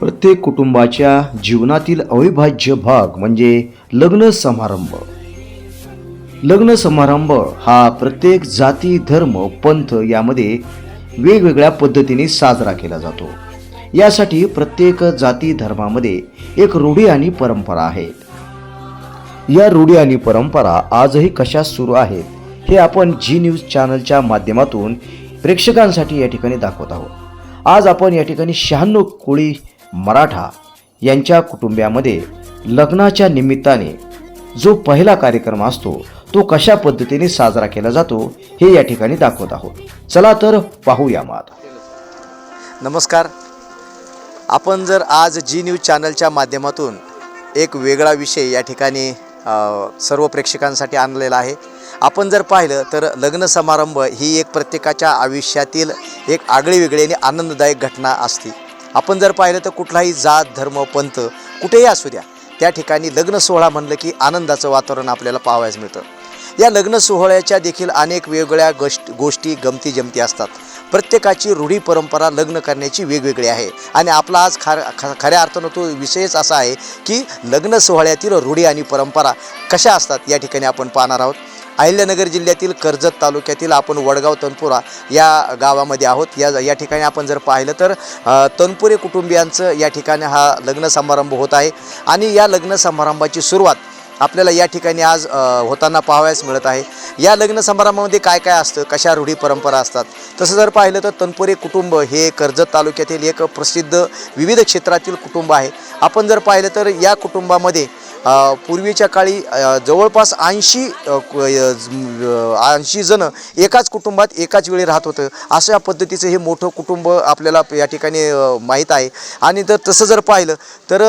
प्रत्येक कुटुंबाच्या जीवनातील अविभाज्य भाग म्हणजे लग्न समारंभ. लग्न समारंभ हा प्रत्येक जाती धर्म पंथ यामध्ये वेगवेगळ्या पद्धतीने साजरा केला जातो. यासाठी प्रत्येक जाती धर्मामध्ये एक रूढी आणि परंपरा आहेत. या रूढी आणि परंपरा आजही कशा सुरू आहेत हे आपण जी न्यूज चॅनलच्या माध्यमातून प्रेक्षकांसाठी या ठिकाणी दाखवत आहोत. आज आपण या ठिकाणी शहाण्णव कोळी मराठा यांच्या कुटुंबियामध्ये लग्नाच्या निमित्ताने जो पहिला कार्यक्रम असतो तो कशा पद्धतीने साजरा केला जातो हे या ठिकाणी दाखवत आहोत. चला तर पाहूया मात. नमस्कार. आपण जर आज जी न्यूज चॅनलच्या माध्यमातून एक वेगळा विषय या ठिकाणी सर्व प्रेक्षकांसाठी आणलेला आहे. आपण जर पाहिलं तर लग्न समारंभ ही एक प्रत्येकाच्या आयुष्यातील एक आगळी वेगळी आणि आनंददायक घटना असते. आपण जर पाहिलं तर कुठलाही जात धर्म पंथ कुठेही असू द्या त्या ठिकाणी लग्न सोहळा म्हणलं की आनंदाचं वातावरण आपल्याला पाहावयास मिळतं. या लग्न सोहळ्याच्या देखील अनेक वेगवेगळ्या गोष्ट गोष्टी गमती जमती असतात. प्रत्येकाची रूढी परंपरा लग्न करण्याची वेगवेगळी आहे. आणि आपला आज खार ख खऱ्या अर्थानं तो विषयच असा आहे की लग्न सोहळ्यातील रूढी आणि परंपरा कशा असतात या ठिकाणी आपण पाहणार आहोत. अहिल्यानगर जिल्ह्यातील कर्जत तालुक्यातील आपण वडगाव तनपुरा या गावामध्ये आहोत. या या ठिकाणी आपण जर पाहिलं तर तनपुरे कुटुंबियांचं या ठिकाणी हा लग्न समारंभ होत आहे. आणि या लग्न समारंभाची सुरुवात आपल्याला या ठिकाणी आज होताना पाहावयास मिळत आहे. या लग्न समारंभामध्ये काय काय असतं? कशा रूढी परंपरा असतात? तसं जर पाहिलं तर तनपुरे कुटुंब हे कर्जत तालुक्यातील एक प्रसिद्ध विविध क्षेत्रातील कुटुंब आहे. आपण जर पाहिलं तर या कुटुंबामध्ये पूर्वीच्या काळी जवळपास ऐंशी ऐंशी जण एकाच कुटुंबात एकाच वेळी राहत होतं. अशा पद्धतीचं हे मोठं कुटुंब आपल्याला या ठिकाणी माहीत आहे. आणि तर तसं जर पाहिलं तर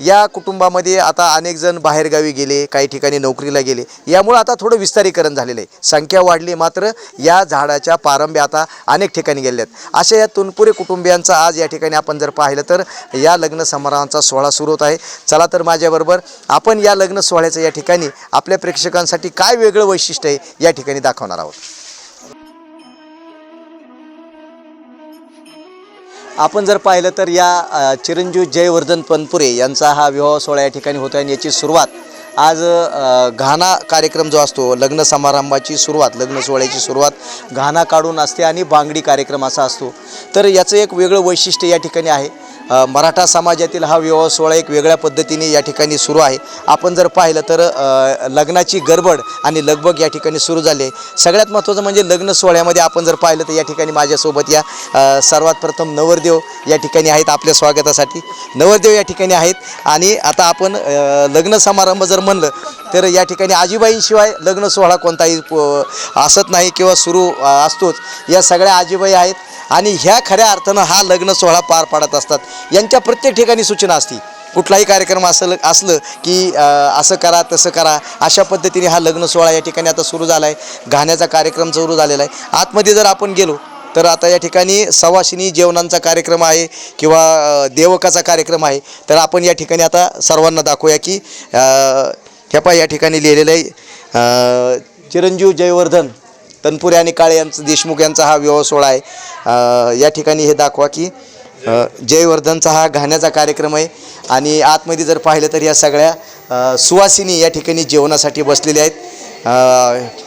या कुटुंबामध्ये आता अनेक जण बाहेरगावी गेले काही ठिकाणी नोकरीला गेले. यामुळं आता थोडं विस्तारीकरण झालेलं आहे. संख्या वाढली मात्र या झाडाच्या पारंब्या आता अनेक ठिकाणी गेल्या आहेत अशा या तुनपुरे कुटुंबियांचा आज या ठिकाणी आपण जर पाहिलं तर या लग्न समारंभाचा सोहळा सुरू होत आहे. चला तर माझ्याबरोबर आपण या लग्न सोहळ्याचं या ठिकाणी आपल्या प्रेक्षकांसाठी काय वेगळं वैशिष्ट्य आहे या ठिकाणी दाखवणार आहोत. आपण जर पाहिलं तर या चिरंजीव जयवर्धन पनपुरे यांचा हा विवाह सोहळा या ठिकाणी होतो आणि याची सुरुवात आज घाणा कार्यक्रम जो असतो लग्न समारंभाची सुरुवात लग्न सोहळ्याची सुरुवात घाणा काढून असते आणि बांगडी कार्यक्रम असा असतो. तर याचं एक वेगळं वैशिष्ट्य या ठिकाणी आहे. मराठा समाजातील हा विवाह सोहळा एक वेगळ्या पद्धतीने या ठिकाणी सुरू आहे. आपण जर पाहिलं तर लग्नाची गडबड आणि लगबग या ठिकाणी सुरू झाली आहे. सगळ्यात महत्त्वाचं म्हणजे लग्न सोहळ्यामध्ये आपण जर पाहिलं तर या ठिकाणी माझ्यासोबत या सर्वात प्रथम नवरदेव या ठिकाणी आहेत आपल्या स्वागतासाठी. नवरदेव या ठिकाणी आहेत आणि आता आपण लग्न समारंभ जर म्हणलं तर या ठिकाणी आजीबाईंशिवाय लग्न सोहळा कोणताही प- असत नाही किंवा सुरू असतोच. या सगळ्या आजीबाई आहेत आणि ह्या खऱ्या अर्थानं हा लग्न सोहळा पार पाडत असतात. यांच्या प्रत्येक ठिकाणी सूचना असती. कुठलाही कार्यक्रम असलं असलं की असं करा तसं करा अशा पद्धतीने हा लग्न सोहळा या ठिकाणी आता सुरू झाला आहे गाण्याचा कार्यक्रम सुरू झालेला आहे. आतमध्ये जर आपण गेलो तर आता या ठिकाणी सवाशिनी जेवणांचा कार्यक्रम आहे किंवा देवकाचा कार्यक्रम आहे. तर आपण या ठिकाणी आता सर्वांना दाखवूया की अ, ह्या या ठिकाणी लिहिलेलं आहे. चिरंजीव जयवर्धन तनपुरे आणि काळे यांचं देशमुख यांचा हा विवाह सोहळा आहे. या ठिकाणी हे दाखवा की जयवर्धनचा हा घाण्याचा कार्यक्रम आहे. आणि आतमध्ये जर पाहिलं तर या सगळ्या सुवासिनी या ठिकाणी जेवणासाठी बसलेल्या आहेत.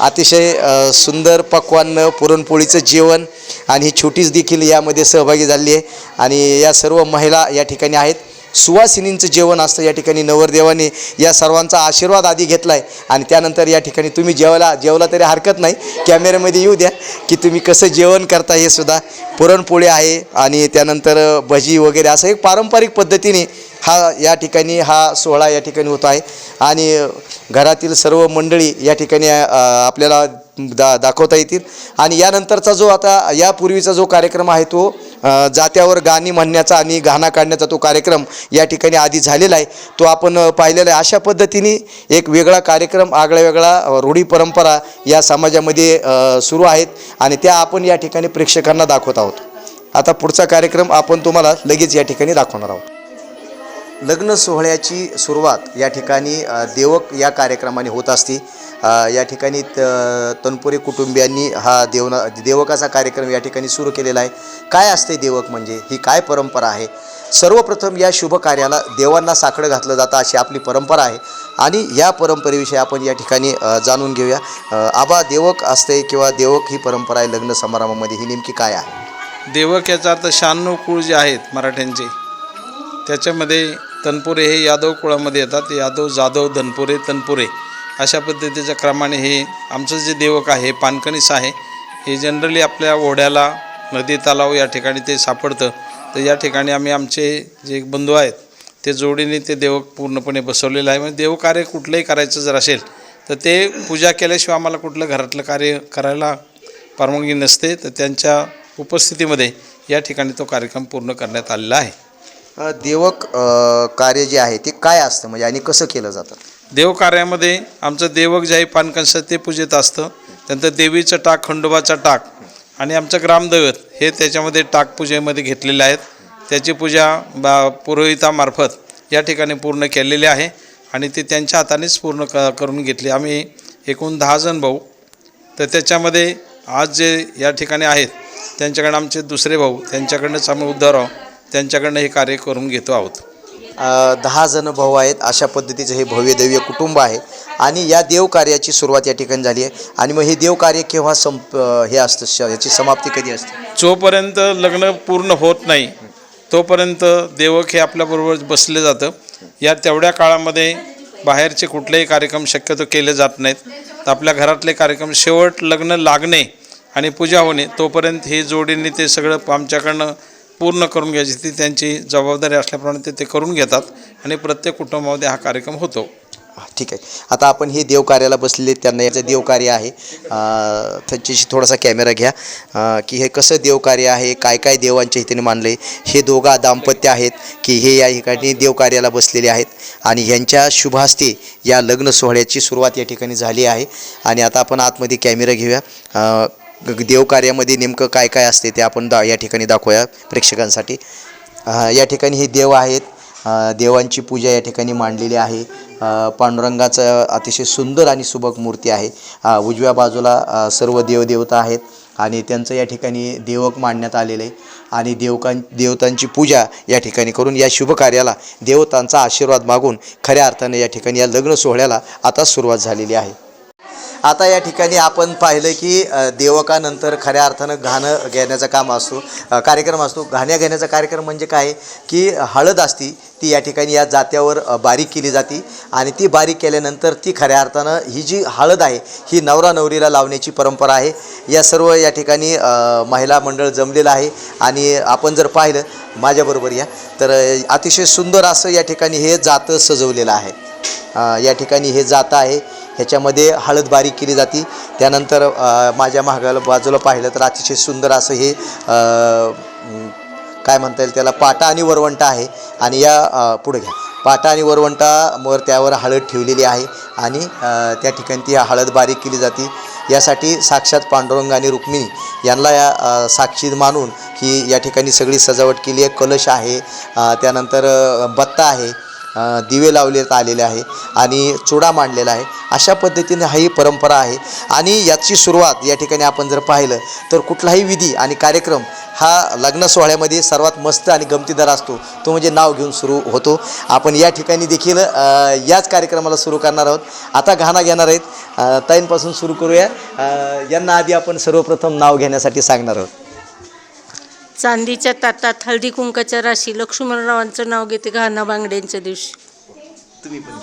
अतिशय सुंदर पक्वान्न पुरणपोळीचं जेवण आणि ही छोटीच देखील यामध्ये सहभागी झाली आहे. आणि या सर्व महिला या ठिकाणी आहेत. सुवासिनींचं जेवण असतं या ठिकाणी नवरदेवाने या सर्वांचा आशीर्वाद आधी घेतला आहे आणि त्यानंतर या ठिकाणी तुम्ही जेवायला जेवला तरी हरकत नाही. कॅमेऱ्यामध्ये येऊ द्या. की तुम्ही कसं जेवण करता हे सुद्धा पुरणपोळी आहे आणि त्यानंतर भजी वगैरे असं एक पारंपरिक पद्धतीने हा या ठिकाणी हा सोहळा या ठिकाणी होत आहे. आणि घरातील सर्व मंडळी या ठिकाणी आपल्याला दा दाखवता येतील. आणि यानंतरचा जो आता यापूर्वीचा जो कार्यक्रम आहे तो जात्यावर गाणी म्हणण्याचा आणि गाणा काढण्याचा तो कार्यक्रम या ठिकाणी आधी झालेला आहे. तो आपण पाहिलेला आहे. अशा पद्धतीने एक वेगळा कार्यक्रम आगळा वेगळा रूढी परंपरा या समाजामध्ये सुरू आहेत आणि त्या आपण या ठिकाणी प्रेक्षकांना दाखवत आहोत. आता पुढचा कार्यक्रम आपण तुम्हाला लगेच या ठिकाणी दाखवणार आहोत. लग्न सोहळ्याची सुरुवात या ठिकाणी देवक या कार्यक्रमाने होत असते. या ठिकाणी त- तनपुरे कुटुंबियांनी हा देवना देवकाचा कार्यक्रम या ठिकाणी सुरू केलेला आहे. काय असते देवक म्हणजे? ही काय परंपरा आहे? सर्वप्रथम या शुभ कार्याला देवांना साखळं घातलं जातं अशी आपली परंपरा आहे. आणि या परंपरेविषयी आपण या ठिकाणी जाणून घेऊया. आबा देवक असते किंवा देवक ही परंपरा आहे लग्न समारंभामध्ये. ही नेमकी काय आहे? देवक याचा अर्थ शहाण्णव कुळ जे आहेत मराठ्यांचे त्याच्यामध्ये तनपुरे हे यादव कुळामध्ये येतात. यादव जाधव धनपुरे तनपुरे. अशा पद्धतीच्या क्रमाने हे आमचं जे देवक आहे पानकणीस आहे हे जनरली आपल्या ओढ्याला नदी तलाव या ठिकाणी ते सापडतं. तर या ठिकाणी आम्ही आमचे जे बंधू आहेत ते जोडीने ते देवक पूर्णपणे बसवलेलं आहे. म्हणजे देवकार्य कुठलंही करायचं जर असेल तर ते पूजा केल्याशिवाय आम्हाला कुठलं घरातलं कार्य करायला परवानगी नसते. तर त्यांच्या उपस्थितीमध्ये या ठिकाणी तो कार्यक्रम पूर्ण करण्यात आलेला आहे. देवक कार्य जे आहे ते काय असतं? म्हणजे आणि कसं केलं जातं? देवकार्यामध्ये आमचं देवक जे आहे पानकंस ते पूजेत असतं. त्यानंतर देवीचं टाक खंडोबाचा टाक आणि आमचं ग्रामदैवत हे त्याच्यामध्ये टाक पूजेमध्ये घेतलेले आहेत. त्याची पूजा बा पुरोहितामार्फत या ठिकाणी पूर्ण केलेली आहे आणि ते त्यांच्या हातानेच पूर्ण क करून घेतली. आम्ही एकूण दहा जण भाऊ. तर त्याच्यामध्ये आज जे या ठिकाणी आहेत त्यांच्याकडनं आमचे दुसरे भाऊ त्यांच्याकडनंच आम्ही उद्धार आहोत त्यांच्याकडनं हे कार्य करून घेतो आहोत. दहा जण भाऊ आहेत. अशा पद्धतीचं हे भव्य दैव्य कुटुंब आहे. आणि या देवकार्याची सुरुवात या ठिकाणी झाली आहे. आणि मग हे देवकार्य केव्हा संप हे असतं? श- याची समाप्ती कधी असते? जोपर्यंत लग्न पूर्ण होत नाही तोपर्यंत देवक हे आपल्याबरोबर बसले जातं. या तेवढ्या काळामध्ये बाहेरचे कुठलेही कार्यक्रम शक्यतो केले जात नाहीत. तर आपल्या घरातले कार्यक्रम शेवट लग्न लागणे आणि पूजा होणे तोपर्यंत हे जोडीने ते सगळं आमच्याकडनं पूर्ण करून घ्यायची ती त्यांची जबाबदारी असल्याप्रमाणे ते ते करून घेतात आणि प्रत्येक कुटुंबामध्ये हा कार्यक्रम होतो. ठीक आहे. आता आपण हे देवकार्याला बसलेले त्यांना याचं देवकार्य आहे. त्यांच्याशी थोडासा कॅमेरा घ्या. की हे कसं देवकार्य आहे काय काय देवांच्या हिताने मानले हे दोघा दाम्पत्य आहेत की हे या ठिकाणी देवकार्याला बसलेले आहेत आणि ह्यांच्या शुभहस्ते या लग्न सोहळ्याची सुरुवात या ठिकाणी झाली आहे. आणि आता आपण आतमध्ये कॅमेरा घेऊया. देवकार्यामध्ये नेमकं काय काय असते ते आपण दा या ठिकाणी दाखवूया प्रेक्षकांसाठी. या ठिकाणी हे देव आहेत. देवांची पूजा या ठिकाणी मांडलेली आहे. पांडुरंगाचं अतिशय सुंदर आणि सुबक मूर्ती आहे. उजव्या बाजूला सर्व देवदेवता आहेत आणि त्यांचं या ठिकाणी देवक मांडण्यात आलेलं आहे. आणि देवकां देवतांची पूजा या ठिकाणी करून या शुभ कार्याला देवतांचा आशीर्वाद मागून खऱ्या अर्थाने या ठिकाणी या लग्न सोहळ्याला आता सुरुवात झालेली आहे. आता या ठिकाणी आपण पाहिलं की देवकानंतर खऱ्या अर्थानं घाणं घेण्याचं काम असतो कार्यक्रम असतो. घाण्या घेण्याचा कार्यक्रम म्हणजे काय? की हळद असती ती या ठिकाणी या जात्यावर बारीक केली जाते आणि ती बारीक केल्यानंतर ती खऱ्या अर्थानं ही जी हळद आहे ही नवरा नवरीला लावण्याची परंपरा आहे. या सर्व या ठिकाणी महिला मंडळ जमलेलं आहे आणि आपण जर पाहिलं माझ्याबरोबर या तर अतिशय सुंदर असं या ठिकाणी हे जातं सजवलेलं आहे. या ठिकाणी हे जातं आहे. ह्याच्यामध्ये हळद बारीक केली जाते. त्यानंतर माझ्या महागाला बाजूला पाहिलं तर अतिशय सुंदर असं हे काय म्हणता येईल त्याला पाटा आणि वरवंटा आहे. आणि या पुढे घ्या. पाटा आणि वरवंटावर त्यावर हळद ठेवलेली आहे. आणि त्या ठिकाणी ती हळद बारीक केली जाते. यासाठी साक्षात पांडुरंग आणि रुक्मिणी यांना या साक्षी मानून की या ठिकाणी सगळी सजावट केली आहे. कलश आहे. त्यानंतर बत्ता आहे. दिवे लावलेत आलेले आहे आणि चुडा मांडलेला आहे. अशा पद्धतीने ही परंपरा आहे. आणि याची सुरुवात या ठिकाणी आपण जर पाहिलं तर कुठलाही विधी आणि कार्यक्रम हा लग्न सोहळ्यामध्ये सर्वात मस्त आणि गमतीदार असतो. तो म्हणजे नाव घेऊन सुरू होतो. आपण या ठिकाणी देखील याच कार्यक्रमाला सुरू करणार आहोत. आता घाणा घेणार आहेत. ताईंपासून सुरू करूया. यांना आधी आपण सर्वप्रथम नाव घेण्यासाठी सांगणार आहोत. चांदीच्या ताटात हळदी कुंकाच्या राशी लक्ष्मणरावांचं नाव घेते घाणा बांगड्यांच्या दिवशी. तुम्ही पण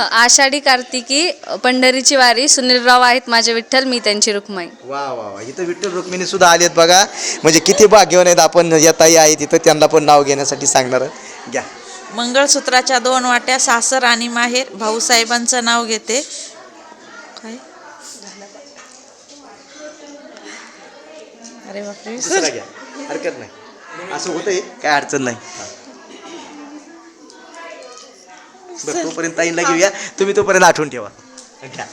आषाढी कार्तिकी पंढरीची वारी सुनीलराव आहेत माझे विठ्ठल मी त्यांची रुक्माई. वा वा वा. इथं विठ्ठल रुक्मिणी सुद्धा आलेत बघा. म्हणजे किती भाग्यवान आहेत आपण या ताई आहेत तिथं त्यांना पण नाव घेण्यासाठी सांगणार. आहोत. घ्या. मंगळसूत्राच्या दोन वाट्या सासर आणि माहेर भाऊसाहेबांचं नाव घेते. काय? अरे बापरे. दुसरा घ्या. हरकत नाही. असं होतंय काय अडचण नाही. बरं तोपर्यंत ताईंला घेऊया. तुम्ही तोपर्यंत आठवून ठेवा. घ्या.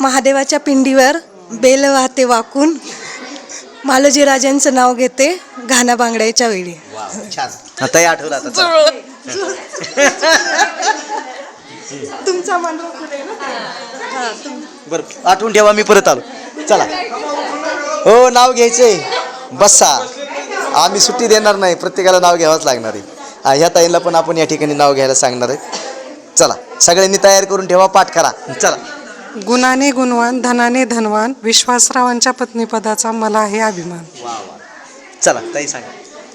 महादेवाच्या पिंडीवर बेल वाहते वाकून मालोजी राजांचं नाव घेते घाणा बांगड्याच्या वेळी. छान. आठवलं आता चला. तुमचा मान बरं आठवून ठेवा मी परत आलो. चला. हो नाव घ्यायचंय. बसा. आम्ही सुट्टी देणार नाही. प्रत्येकाला नाव घ्यावंच लागणार आहे. हा, ह्या ताईला पण आपण या ठिकाणी नाव घ्यायला सांगणार आहे. चला सगळ्यांनी तयार करून ठेवा पाठ करा. चला. गुणाने गुणवान धनाने धनवान विश्वासरावांच्या पत्नीपदाचा मला आहे अभिमान. चला ताई सांगा.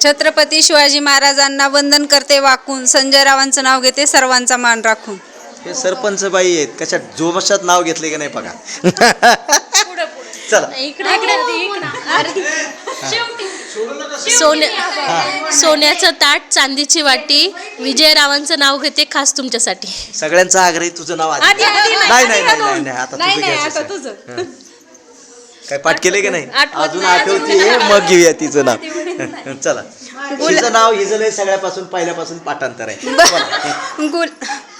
छत्रपती शिवाजी महाराजांना वंदन करते वाकून संजय रावांचं नाव घेते सर्वांचा मान राखून. हे सरपंच बाई आहेत. कशा जोमशात नाव घेतले की नाही बघा? चला. सोन्या सोन्याचं ताट चांदीची वाटी. विजयरावांचं नाव घेते खास तुमच्यासाठी. सगळ्यांचा आग्रह तुझं नाव आधी. नाही नाही नाही नाही नाही आता तुझं. काय पाठ केले की नाही? अजून आठवते मग घेऊया तिचं नाव. चला. हिचं नाव हिचं नाही सगळ्यापासून पहिल्यापासून पाठांतर आहे. बोला. गुल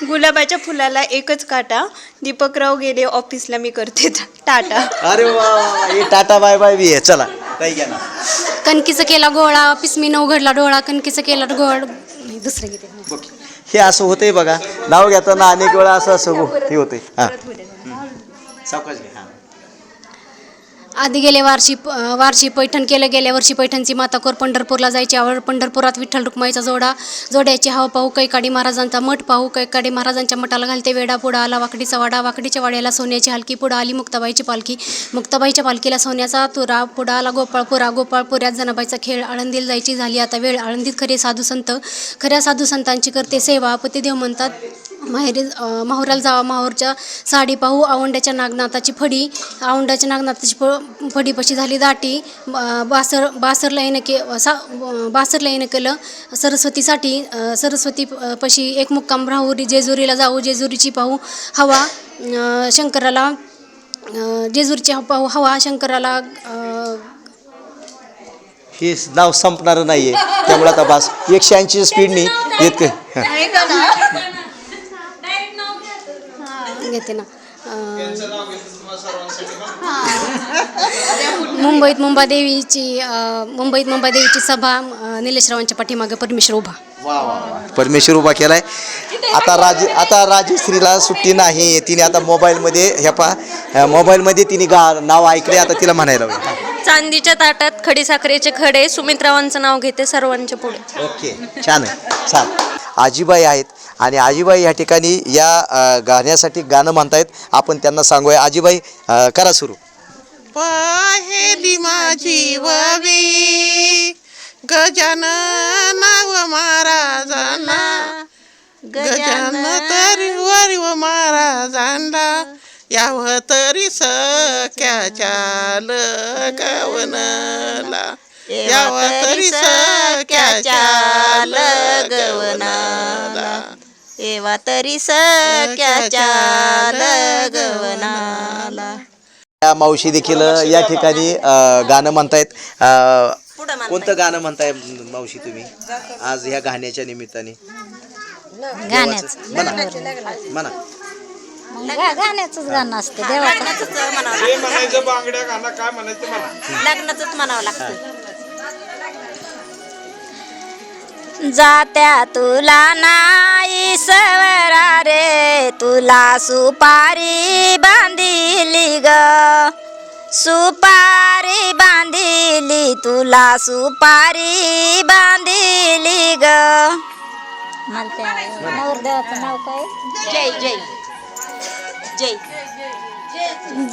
गुलाबाच्या फुलाला एकच काटा दीपकराव गेले ऑफिसला मी करते टाटा. अरे वा वा, वा, हे टाटा बाय बाय बी आहे. चला काही घ्या ना. कणकीचा केला गोळा पिसमीनं उघडला डोळा कणकीचा केला गोळ नाही, दुसरं गीते हे असं होतंय बघा. नाव घेताना अनेक वेळा असं असं हो- हे होते हा. सावकाश घे. हा. आधी गेले वारशी अं, वारशी पैठण केलं. गेल्या वर्षी पैठणची माता कोर पंढरपूरला जायची. आवड पंढरपुरात विठ्ठल रुक्माईचा जोडा जोड्याची हाव पाहू कैकाडी महाराजांचा मठ पाहू कैकाडी महाराजांच्या मठाला घालते वेडा पुढा आला वाकडीचा वाडा वाकडीच्या वाड्याला सोन्याची हलकी पुढं आली मुक्ताबाईची पालखी. मुक्ताबाईच्या पालखीला सोन्याचा तुरा पुढा आला गोपाळपुरा गोपाळपुऱ्यात जनाबाईचा खेळ आळंदीला जायची. झाली आता वेळ आळंदीत खरे साधू संत. खऱ्या साधू संतांची करते सेवा पतिदेव म्हणतात माहेरी माहुराला जावा माहूरच्या साडी पाहू आवंड्याच्या नागनाथाची फडी. आवंड्याच्या नागनाथाची फ फडीपाशी झाली दाटी. बासर बासरला येणं के सा बासरला येणं केलं सरस्वतीसाठी सरस्वती पशी एक मुक्काम राहुरी जेजुरीला जाऊ जेजुरीची पाहू हवा शंकराला जेजुरीची पाहू हवा शंकराला हे नाव संपणार नाहीये. त्यामुळे आता बस एकशे ऐंशी स्पीडनी येत घेते ना. मुंबईत मुंबादेवीची मुंबईत मुंबादेवीची सभा निलेशरावांच्या पाठीमागे परमेश्वर उभा. परमेश्वर उभा केलाय. आता राज आता राजश्रीला सुट्टी नाही. तिने आता मोबाईलमध्ये ह्या पा मोबाईलमध्ये तिने गा नाव ऐकले आता तिला म्हणायला हवं. चांदीच्या ताटात खडीसाखरेचे खडे सुमित्रावांचं नाव घेते सर्वांच्या पुढे. ओके. छान आहे. छान. आजीबाई आहेत. आणि आजीबाई या ठिकाणी या गाण्यासाठी गाणं म्हणतायत. आपण त्यांना सांगूया. आजीबाई करा सुरू. पाहेली माझी ववी गजानन व महाराजांना. गजान तरी वरी व महाराजांना याव तरी सख्याच्या लगवनला याव तरी सख्याच्या एवा तरी सख्याच्या लगवनाला. या मावशी देखील या ठिकाणी अ, गाणं म्हणतायत. अ, कोणतं गाणं म्हणताय मावशी तुम्ही? आज ह्या गाण्याच्या निमित्ताने. गाण्याचं. म्हणा. म्हणा. गाण्याचंच गाणं असते देवाचं. म्हणायचं बांगड्या गाणं काय म्हणायचं मला लग्नाचंच म्हणावं लागतं. जात्या तुला नाही सवरा रे. तुला सुपारी बांधिली ग. सुपारी बांधिली तुला सुपारी बांधिली ग. जय जय. जय.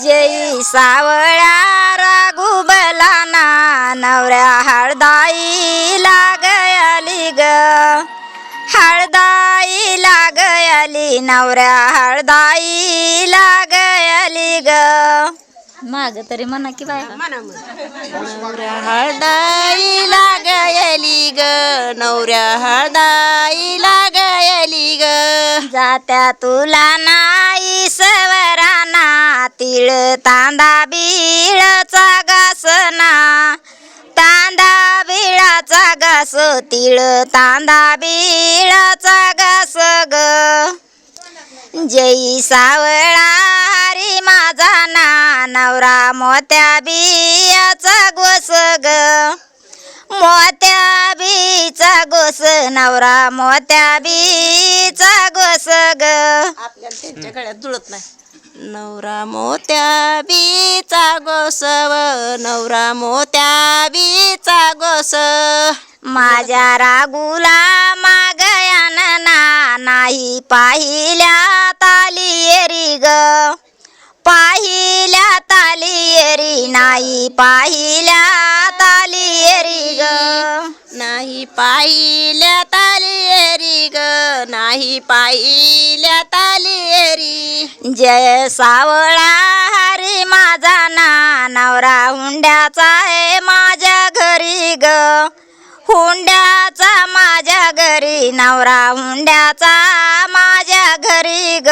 जय सावळ्या राघुबला ना नवऱ्या हळदाई लागली ग. हळदाई लागयाली नवऱ्या हळदाई लागयाली ग. माग तरी म्हणा की बाय. नवऱ्या हळदाई लागली ग नवऱ्या हळदाई लागयाली ग. जात्या तुला नाही सवराना तांदा बिळाचा घासना. तांदा बिळाचा घास तिळ तांदा बिळाचा घास ग. जई सावळा हरी माझा ना नवरा मोत्या बियाचा गोस ग. मोत्या बीचा गोस नवरा मोत्या बीचा गोस ग. त्यांच्या गळ्यात जुळत नाही. नवरा मोत्या बीचा गोसव नवरा मोत्या बीचा गोस माझ्या रागुला मागयान ना नाही पाहिल्या तालियरी ग. पाहिल्या तालियरी नाही पाहिल्या तालियरी ग. नाही पाहिल्या तालियरी ग नाही पाहिल्या तालियरी जय सावळा हरी माझा ना नवरा हुंड्याचा आहे माझ्या घरी ग. हुंड्याचा माझ्या घरी नवरा हुंड्याचा माझ्या घरी ग.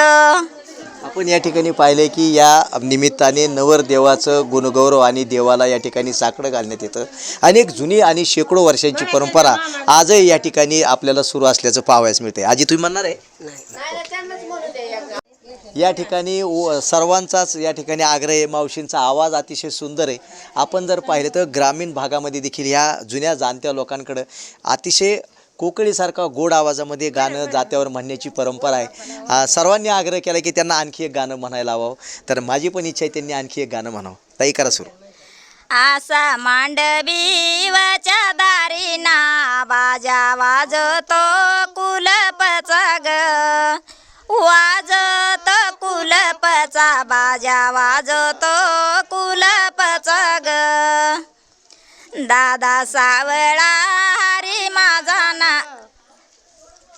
आपण या ठिकाणी पाहिले की या निमित्ताने नवरदेवाचं गुणगौरव आणि देवाला या ठिकाणी साकडं घालण्यात येतं. अनेक जुनी आणि शेकडो वर्षांची परंपरा आजही या ठिकाणी आपल्याला सुरू असल्याचं पाहावयास मिळते आजी तुम्ही म्हणणार आहे? या ठिकाणी व- सर्वांचाच या ठिकाणी आग्रह आहे. मावशींचा आवाज अतिशय सुंदर आहे. आपण जर पाहिलं तर ग्रामीण भागामध्ये देखील ह्या जुन्या जाणत्या लोकांकडं अतिशय कोकळीसारखा गोड आवाजामध्ये गाणं जात्यावर म्हणण्याची परंपरा आहे. सर्वांनी आग्रह केला की त्यांना आणखी एक गाणं म्हणायला हवं. तर माझी पण इच्छा आहे त्यांनी आणखी एक गाणं म्हणावं. ताई करा सुरू. आसा मांडवीवच्या दारी ना बाजा वाजतो कुलपचा ग. वाजत कुलपचा बाजा वाजतो कुलपचा ग. दादा सावळा माझा ना.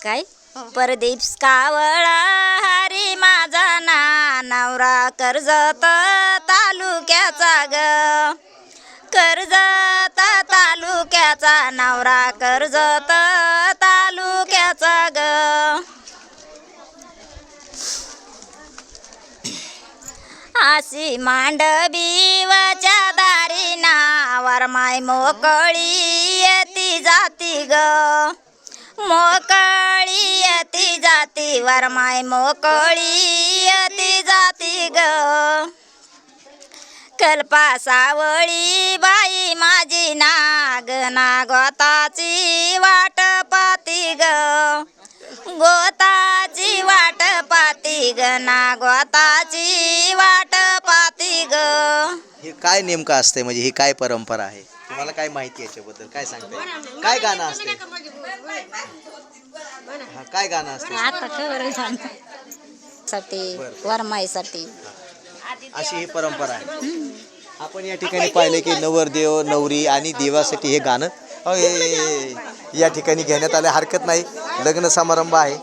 काय? परदीप कावळा हरी माझा ना. नवरा कर्जत तालुक्याचा ग. कर्जत तालुक्याचा नवरा कर्जत तालुक्याचा ग. आशी मांडवी मांडवीवच्या दारी नावर माय मोकळी जाती ग. मोकळी येती जाती वरमाय मोकळी येती जाती ग. कल्पा सावळी बाई माझी नाग नागोताची वाट पाती ग. गोताची वाट पाती ग नागोताची वाट पाती ग. हे काय नेमकं असते म्हणजे ही काय परंपरा आहे? तुम्हाला काय माहिती आहे याच्याबद्दल? काय सांगताय काय गाणं असते हा काय गाणं असते आता खबरसाठी वरमाईसाठी अशी ही परंपरा आहे. आपण या ठिकाणी पाहिले की नवरदेव नवरी आणि देवासाठी हे गाणं या ठिकाणी घेण्यात आले हरकत नाही. लग्न समारंभ आहे.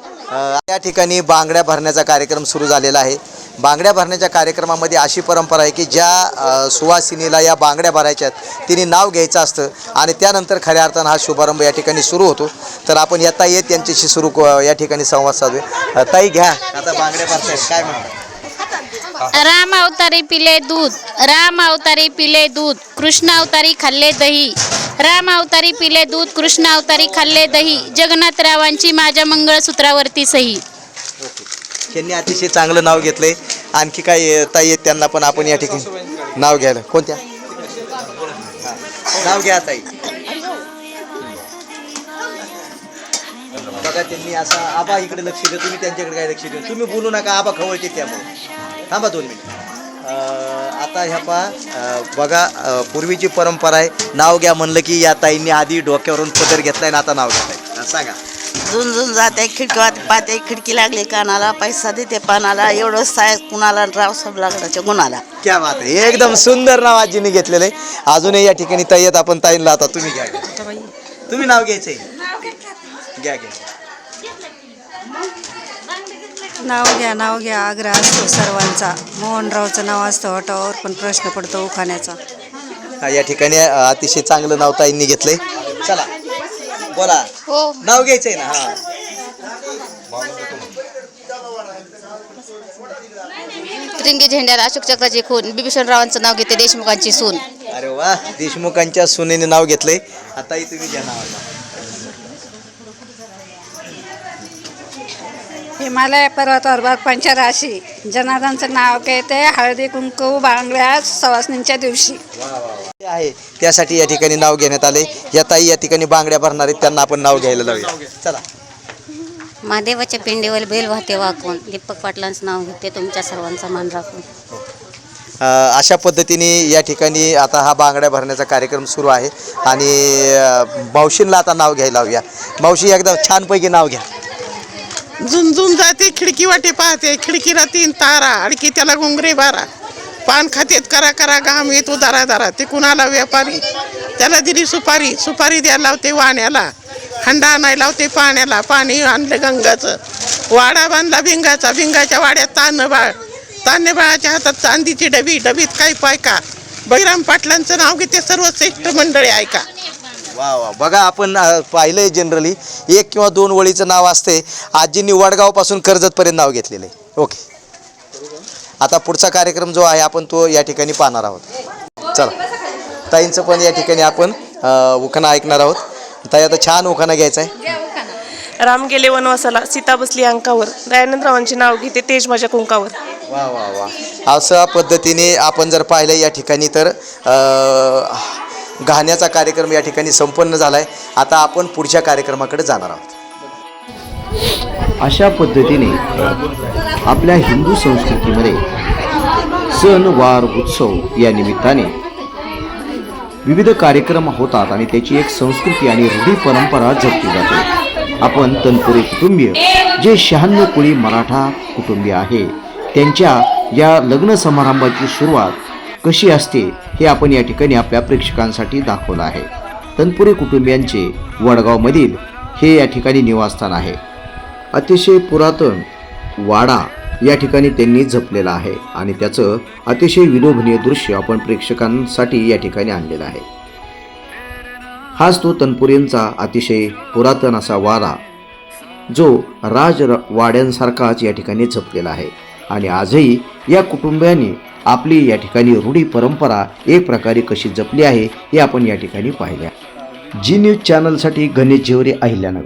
या ठिकाणी बांगड्या भरण्याचा कार्यक्रम सुरू झालेला आहे. बांगड्या भरण्याच्या कार्यक्रमामध्ये अशी परंपरा आहे की ज्या सुवासिनीला या बांगड्या भरायच्यात तिने नाव घ्यायचं असतं आणि त्यानंतर खऱ्या अर्थानं हा शुभारंभ या ठिकाणी सुरू होतो. तर आपण या ताई आहेत त्यांच्याशी सुरू या ठिकाणी संवाद साधूया. अ, ताई घ्या. आता बांगड्या भरतायत काय म्हणतात राम अवतारी पिले दूध राम अवतारी पिले दूध कृष्ण अवतारी खाल्ले दही. राम अवतारी पिले दूध कृष्ण अवतारी खाल्ले दही. जगन्नाथरावांची माझ्या मंगळसूत्रावरती सही. त्यांनी अतिशय चांगलं नाव घेतलंय. आणखी काय अ, ताई आहेत त्यांना पण आपण या ठिकाणी नाव घ्यायला. कोणत्या? नाव घ्या ताई. बघा त्यांनी असा आबा इकडे लक्ष द्या तुम्ही त्यांच्याकडे काय लक्ष द्या तुम्ही बोलू नका आबा खवळते त्यामुळे. थांबा दोन मिनिट. आता ह्या पा बघा पूर्वीची परंपरा आहे. नाव घ्या म्हणलं की या ताईंनी आधी डोक्यावरून पदर घेतलाय ना आता नाव घेतलाय. सांगा. झुंझुन जाते खिडकी पाहते खिडकी लागली कानाला पैसा देते पानाला एवढं साय कुणाला रावसाहेब लागण्याच्या गुणाला. क्या बात आहे. एकदम सुंदर नाव आजीने घेतलेलं आहे. अजूनही या ठिकाणी ताई आहेत. आपण ताईंला आता तुम्ही घ्या. तुम्ही नाव घ्यायचंय. घ्या घ्या. नाव घ्या नाव घ्या. आग्रह असतो सर्वांचा. मोहनरावचं नाव असतं हॉटावर पण प्रश्न पडतो उखाण्याचा. हा, या ठिकाणी अ, अतिशय चांगलं नाव ताईंनी घेतलंय. चला. बोला. हो. नाव घ्यायचंय ना हा. त्रिंगी झेंड्याला अशोक चक्राची खून बिभीषणरावांचं नाव घेते देशमुखांची सून. अरे वा देशमुखांच्या सुनेने नाव घेतलंय. आताही तुम्ही घ्या नाव हिमालय पर्वतावर पंचराशी जनार्दनचं नाव घेते हळदी कुंकू बांगड्या सवासणींच्या दिवशी. ते आहे त्यासाठी या ठिकाणी नाव घेण्यात आले. या ताई या ठिकाणी बांगड्या भरणार आहेत त्यांना आपण नाव घ्यायला लावूया चला. महादेवाच्या पिंडीवर बेल वाहते वाकून. दीपक पाटलांचं नाव घेते तुमच्या सर्वांचा मान राखून. अ, अशा पद्धतीने या ठिकाणी आता हा बांगड्या भरण्याचा कार्यक्रम सुरू आहे. आणि अ, मावशींना आता नाव घ्यायला लावूया मावशी एकदा छानपैकी नाव घ्या. झुंझुन जाते खिडकी वाटे पाहते खिडकीला तीन तारा अडकी त्याला घुंगरे बारा. पान खातेत करा करा घाम येतो दारा दारा. ते कुणाला व्यापारी? त्याला दिली सुपारी. सुपारी द्यायला लावते वाण्याला. हंडा आणायला लावते पाण्याला. पाणी आणलं गंगाचं. वाडा बांधला भिंगाचा. भिंगाच्या वाड्यात तान बाळ तान्य बाळाच्या हातात चांदीची डबी. डबीत काही पायका. बहिराम पाटलांचं नाव घेते सर्वश्रेष्ठ मंडळी ऐका. वा वा. बघा आपण अ, पाहिलंय जनरली एक किंवा दोन वळीचं नाव असते. आजींनी वडगावपासून कर्जतपर्यंत नाव घेतलेलं आहे. ओके. आता पुढचा कार्यक्रम जो आहे आपण तो या ठिकाणी पाहणार आहोत. चला. ताईंचं पण या ठिकाणी आपण अ, उखाणा ऐकणार आहोत. ताई आता छान उखाणा घ्यायचा आहे राम गेले वनवासाला सीता बसली अंकावर. दयानंदरावांचे नाव घेते तेज माझ्या कुंकावर. वा वा वा. अशा पद्धतीने आपण जर पाहिलं या ठिकाणी तर अ, गाण्याचा कार्यक्रम या ठिकाणी संपन्न झाला आहे आता आपण पुढच्या कार्यक्रमाकडे जाणार आहोत. अशा पद्धतीने आपल्या हिंदू संस्कृतीमध्ये सण वार उत्सव या निमित्ताने विविध कार्यक्रम होतात आणि त्याची एक संस्कृती आणि रूढी परंपरा जपली जाते. आपण तनपुरे कुटुंबीय जे शहाण्णव कोळी मराठा कुटुंबीय आहे त्यांच्या या लग्न समारंभाची सुरुवात कशी असते हे आपण या ठिकाणी आपल्या प्रेक्षकांसाठी दाखवलं आहे. तनपुरे कुटुंबियांचे वडगावमधील हे या ठिकाणी निवासस्थान आहे. अतिशय पुरातन वाडा या ठिकाणी त्यांनी जपलेला आहे आणि त्याचं अतिशय विलोभनीय दृश्य आपण प्रेक्षकांसाठी या ठिकाणी आणलेलं आहे. हाच तो तनपुरेंचा अतिशय पुरातन असा वाडा जो राज वाड्यांसारखाच या ठिकाणी जपलेला आहे. आणि आजही या कुटुंबियांनी आपली या ठिकाणी रूढी परंपरा एक प्रकारे कशी जपली आहे हे आपण या ठिकाणी पाहिल्या. जी न्यूज चॅनलसाठी गणेश जेवरे अहिल्यानगर.